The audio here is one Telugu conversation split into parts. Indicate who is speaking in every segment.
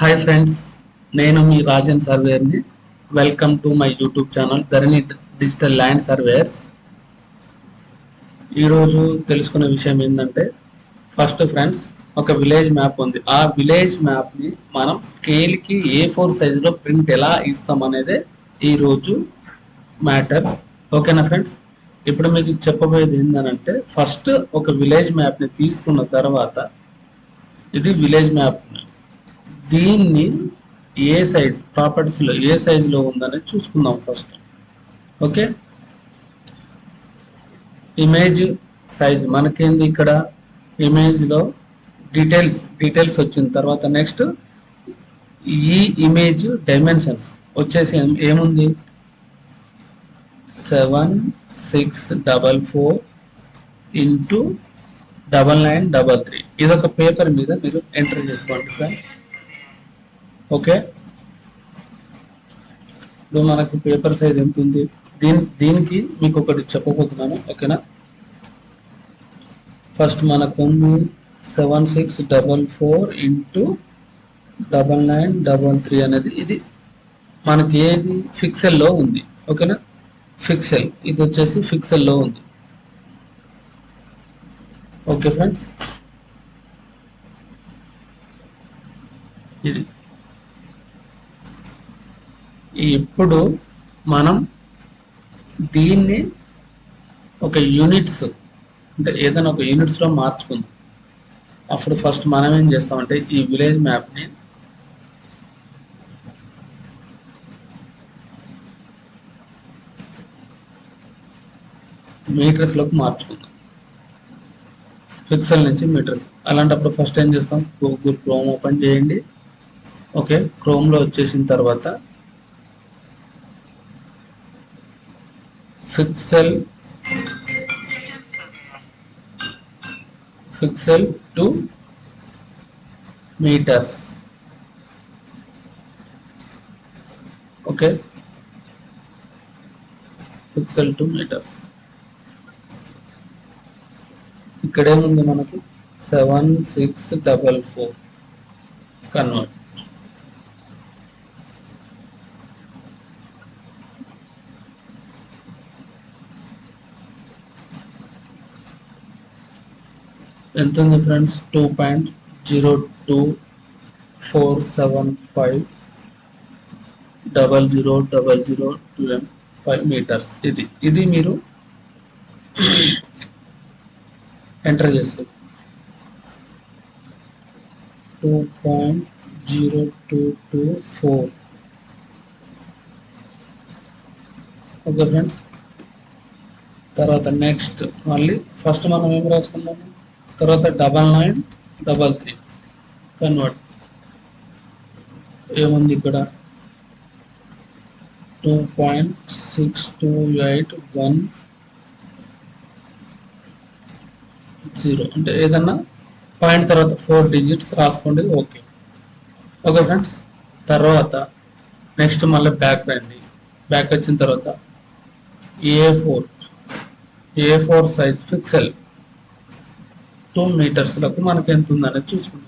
Speaker 1: హాయ్ ఫ్రెండ్స్ నేను మీ Rajan సర్వేర్ని welcome to my YouTube channel Dharani digital land surveyors ఈరోజు తెలుసుకునే విషయం ఏంటంటే ఫస్ట్ ఫ్రెండ్స్ ఒక విలేజ్ మ్యాప్ ఉంది. ఆ విలేజ్ మ్యాప్ని మనం స్కేల్కి ఏ ఫోర్ సైజులో ప్రింట్ ఎలా ఇస్తాం అనేది ఈరోజు మ్యాటర్ ఓకేనా ఫ్రెండ్స్ ఇప్పుడు మీకు చెప్పబోయేది ఏంటంటే ఫస్ట్ ఒక విలేజ్ మ్యాప్ని తీసుకున్న తర్వాత ఇది విలేజ్ మ్యాప్ దీన్ని ఏ సైజ్ ప్రాపర్టీస్లో ఏ సైజులో ఉందనేది చూసుకుందాం ఫస్ట్. ఓకే? ఇమేజ్ సైజ్ మనకేంది ఇక్కడ? ఇమేజ్లో డీటెయిల్స్ డీటెయిల్స్ వచ్చిన తర్వాత నెక్స్ట్ ఈ ఇమేజ్ డైమెన్షన్స్ వచ్చేసి ఏముంది? Seven six double four into double nine double three. ఇదొక పేపర్ మీద మీరు ఎంటర్ చేసుకోండి ఫ్రెండ్స్ ఓకే. ఇప్పుడు మనకు పేపర్ సైజ్ ఎంత ఉంది? దీని దీనికి మీకు ఒకటి చెప్పబోతున్నాను ఓకేనా? ఫస్ట్ మనకు ఉంది seven six double four into double nine double three అనేది ఇది. మనకి ఏది? ఫిక్సెల్లో ఉంది ఓకేనా? ఫిక్సెల్ ఇది వచ్చేసి ఫిక్సెల్లో ఉంది. Okay friends? ఇది. ఇప్పుడు మనం దీన్ని ఒక యూనిట్స్ అంటే ఏదైనా ఒక యూనిట్స్లో మార్చుకుందాం. అప్పుడు ఫస్ట్ మనం ఏం చేస్తామంటే ఈ విలేజ్ మ్యాప్ని మీటర్స్లోకి మార్చుకుందాం. పిక్సెల్ నుంచి మీటర్స్ అలాంటప్పుడు ఫస్ట్ ఏం చేస్తాం? గూగుల్ క్రోమ్ ఓపెన్ చేయండి. ఓకే క్రోమ్లో వచ్చేసిన తర్వాత pixel pixel to metres. Okay? Pixel to metres. ఇక్కడ ఏముంది మనకు? Seven six double four. Convert. ఎంత ఉంది friends two point zero two four seven five double zero double zero two five metres ఇది. ఇది మీరు ఎంటర్ చేసుకో two point zero two two four okay friends తర్వాత నెక్స్ట్ మళ్ళీ ఫస్ట్ మనం ఏం రాసుకుందాము? తర్వాత double nine double three convert ఏముంది ఇక్కడ? Two point six two eight one zero అంటే ఏదన్నా పాయింట్ తర్వాత ఫోర్ డిజిట్స్ రాసుకోండి ఓకే. ఓకే ఫ్రెండ్స్ తర్వాత నెక్స్ట్ మళ్ళీ బ్యాక్ రండి. బ్యాక్ వచ్చిన తర్వాత A four A four size pixel to మీటర్స్లకు మనకి ఎంత ఉందనేది చూసుకుందాం.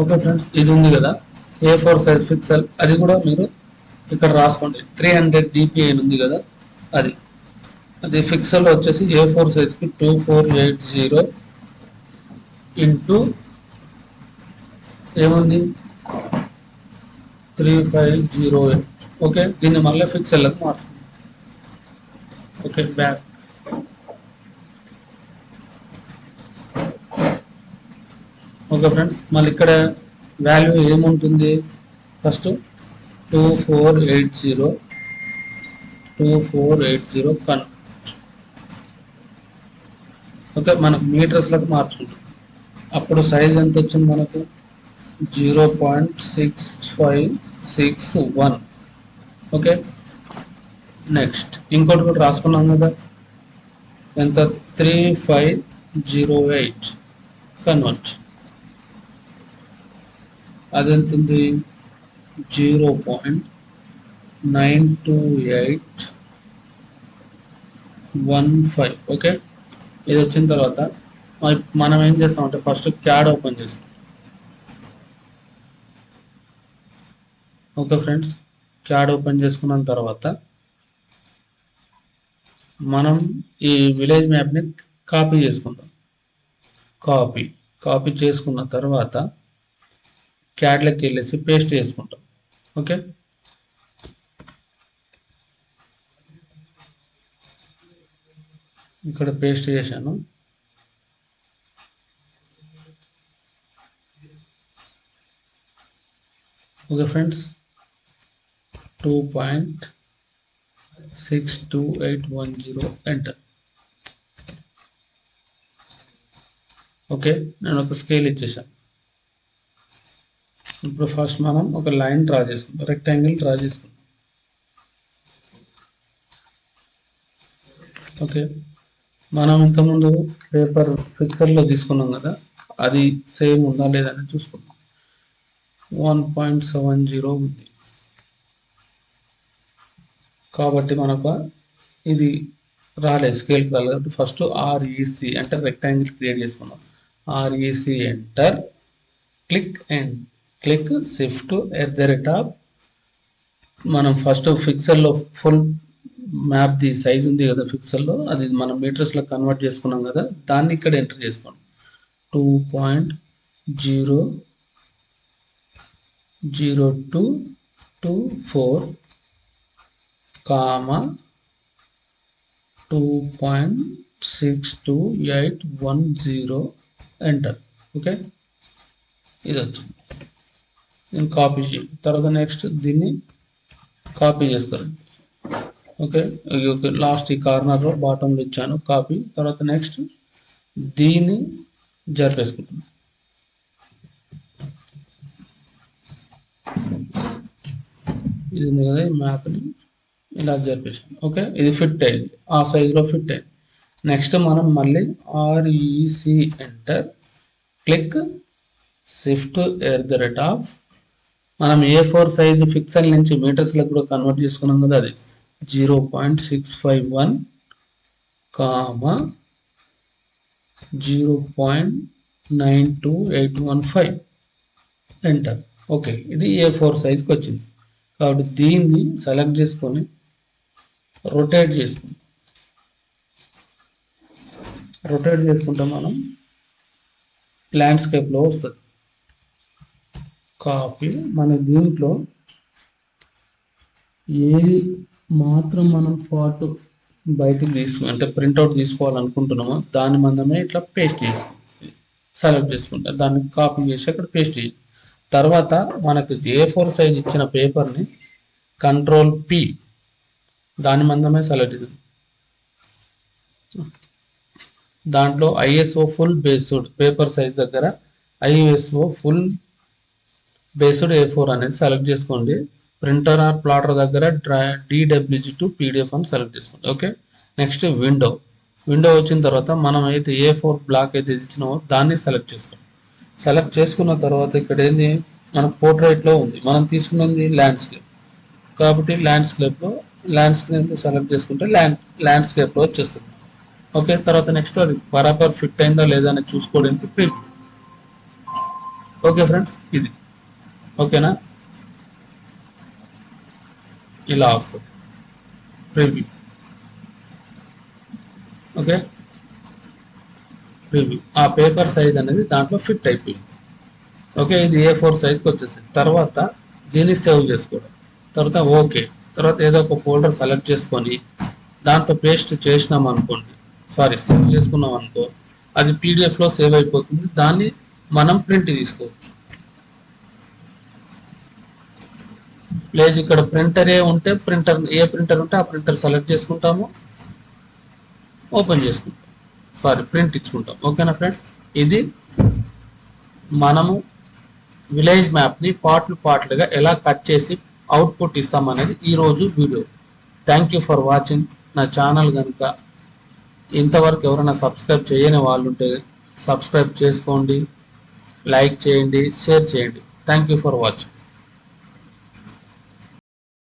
Speaker 1: ఓకే ఫ్రెండ్స్ ఇది ఉంది కదా. ఏ ఫోర్ సైజ్ పిక్సెల్ అది కూడా మీరు ఇక్కడ రాసుకోండి. త్రీ హండ్రెడ్ డిపిఐ ఉంది కదా అది. అది ఫిక్సల్ వచ్చేసి A four సైజ్కి two four eight zero into ఏముంది? Three five zero eight okay దీన్ని మళ్ళీ పిక్సెల్లకు మార్చుకుందాం ఓకే బ్యాక్ ఓకే ఫ్రెండ్స్ మళ్ళీ ఇక్కడ వాల్యూ ఏముంటుంది? First two four eight zero two four eight zero కన్ ఓకే మనకు మీటర్స్లకు మార్చుకుంటాం. అప్పుడు సైజ్ ఎంత వచ్చింది మనకు? Zero point six five six one okay next ఇంకోటి కూడా రాసుకున్నాం కదా. ఎంత? Three five zero eight convert అదెంతుంది? Zero point nine two eight one five. Okay? ఇది వచ్చిన తర్వాత మనం ఏం చేస్తామంటే ఫస్ట్ క్యాడ్ ఓపెన్ చేస్తాం. Okay friends? క్యాడ్ ఓపెన్ చేసుకున్న తర్వాత మనం ఈ విలేజ్ మ్యాప్ని కాపీ చేసుకుందాం. కాపీ. కాపీ చేసుకున్న తర్వాత క్యాడ్లోకి వెళ్ళేసి పేస్ట్ చేసుకుంటాం. ఓకే. ఇక్కడ పేస్ట్ చేశాను. Okay friends. Two point six two eight one zero enter. Okay నేను ఒక స్కేల్ ఇచ్చేసాను ఇప్పుడు ఫస్ట్ మనం ఒక లైన్ డ్రా చేసుకుంటాం రెక్టాంగిల్ డ్రా చేసుకుంటాం ఓకే మనం ఇంతకుముందు పేపర్ పిక్చర్లో తీసుకున్నాం కదా అది సేమ్ ఉందా లేదా అని చూసుకుందాం. వన్ పాయింట్ సెవెన్ జీరో ఉంది. కాబట్టి మనకు ఇది రాలేదు స్కేల్కి రాలేదు. కాబట్టి ఫస్ట్ ఆర్ఈసి అంటే రెక్టాంగిల్ క్రియేట్ చేసుకున్నాం REC enter click and click shift at the rate of. మనం ఫస్ట్ ఫిక్సెల్లో ఫుల్ మ్యాప్ ది సైజ్ ఉంది కదా ఫిక్సెల్లో అది మనం మీటర్స్లో కన్వర్ట్ చేసుకున్నాం కదా దాన్ని ఇక్కడ ఎంటర్ చేసుకోండి. Two point zero zero two two four comma two point six two eight one zero enter okay ఇది వచ్చింది దీన్ని కాపీ చేయండి తర్వాత నెక్స్ట్ దీన్ని కాపీ చేసుకోండి ఓకే ఓకే లాస్ట్ ఈ కార్నర్లో బాటంలో ఇచ్చాను కాపీ తర్వాత నెక్స్ట్ దీన్ని జరిపేసుకుంటాను ఇది ఉంది కదా ఈ మ్యాప్ని ఇలా జరిపేసాను ఓకే ఇది ఫిట్ అయింది. ఆ సైజులో ఫిట్ అయింది. నెక్స్ట్ మనం మళ్ళీ REC enter click shift at the rate of మనం ఏ ఫోర్ సైజు ఫిక్సల్ నుంచి మీటర్స్లకు కూడా కన్వర్ట్ చేసుకున్నాం కదా అది. Zero point six five one comma zero point nine two eight one five enter okay ఇది ఏ ఫోర్ సైజ్కి వచ్చింది. కాబట్టి దీన్ని సెలెక్ట్ చేసుకొని రొటేట్ చేసుకుంటాం రొటేట్ చేసుకుంటే మనం ల్యాండ్స్కేప్లో వస్తుంది. కాపీ మన దీంట్లో ఏది మాత్రం మనం పాటు బయటికి తీసుకు అంటే ప్రింట్అవుట్ తీసుకోవాలనుకుంటున్నామో దాని మందమే ఇట్లా పేస్ట్ చేసి సెలెక్ట్ చేసుకుంటాం. దాన్ని కాపీ చేసి అక్కడ పేస్ట్ చేయాలి తర్వాత మనకు ఏ ఫోర్ సైజ్ ఇచ్చిన పేపర్ని కంట్రోల్ పి దాని మందమే సెలెక్ట్ చేసాం దాంట్లో ISO full based paper size దగ్గర ISO full based A four అనేది సెలెక్ట్ చేసుకోండి. ప్రింటర్ ఆర్ ప్లాటర్ దగ్గర డ్రా డిడబ్ల్యూజీ టు పీడిఎఫ్ అని సెలెక్ట్ చేసుకోండి. ఓకే నెక్స్ట్ విండో విండో వచ్చిన తర్వాత మనం అయితే ఏ ఫోర్ బ్లాక్ అయితే ఇచ్చినామో దాన్ని సెలెక్ట్ చేసుకోండి. సెలెక్ట్ చేసుకున్న తర్వాత ఇక్కడ ఏంది? మన పోర్ట్రైట్లో ఉంది. మనం తీసుకున్నది ల్యాండ్స్కేప్ కాబట్టి ల్యాండ్స్కేప్లో ల్యాండ్స్కేప్ సెలెక్ట్ చేసుకుంటే ల్యాండ్ ల్యాండ్స్కేప్లో వచ్చేస్తుంది. ఓకే తర్వాత నెక్స్ట్ అది బరాబర్ ఫిట్ అయిందా లేదా అని చూసుకోవడానికి ఓకే ఫ్రెండ్స్ ఇది. ఓకేనా? ఇలా వస్తుంది. Preview okay? ప్రివ్యూ ఆ పేపర్ సైజ్ అనేది దాంట్లో ఫిట్ అయిపోయింది. ఓకే? ఇది ఏ ఫోర్ సైజ్కి వచ్చేసింది. తర్వాత దీన్ని సేవ్ చేసుకోవడం. తర్వాత ఓకే తర్వాత ఏదో ఒక ఫోల్డర్ సెలెక్ట్ చేసుకొని దాంతో పేస్ట్ చేసినాం అనుకోండి. సారీ సేవ్ చేసుకున్నాం అనుకో అది పీడిఎఫ్లో సేవ్ అయిపోతుంది. దాన్ని మనం ప్రింట్ తీసుకోవచ్చు. లేదు ఇక్కడ ప్రింటర్ ఏ ఉంటే ప్రింటర్ ఏ ప్రింటర్ ఉంటే ఆ ప్రింటర్ సెలెక్ట్ చేసుకుంటాము. ఓపెన్ చేసుకుంటాం సారీ ప్రింట్ ఇచ్చుకుంటాం ఓకేనా ఫ్రెండ్స్ ఇది మనము విలేజ్ మ్యాప్ని పార్ట్లు పార్ట్లుగా ఎలా కట్ చేసి అవుట్పుట్ ఇస్తామనేది ఈరోజు video thank you for watching నా ఛానల్ కనుక ఇంతవరకు ఎవరైనా సబ్స్క్రైబ్ చేయని వాళ్ళు ఉంటే సబ్స్క్రైబ్ చేసుకోండి లైక్ చేయండి షేర్ చేయండి. Thank you for watching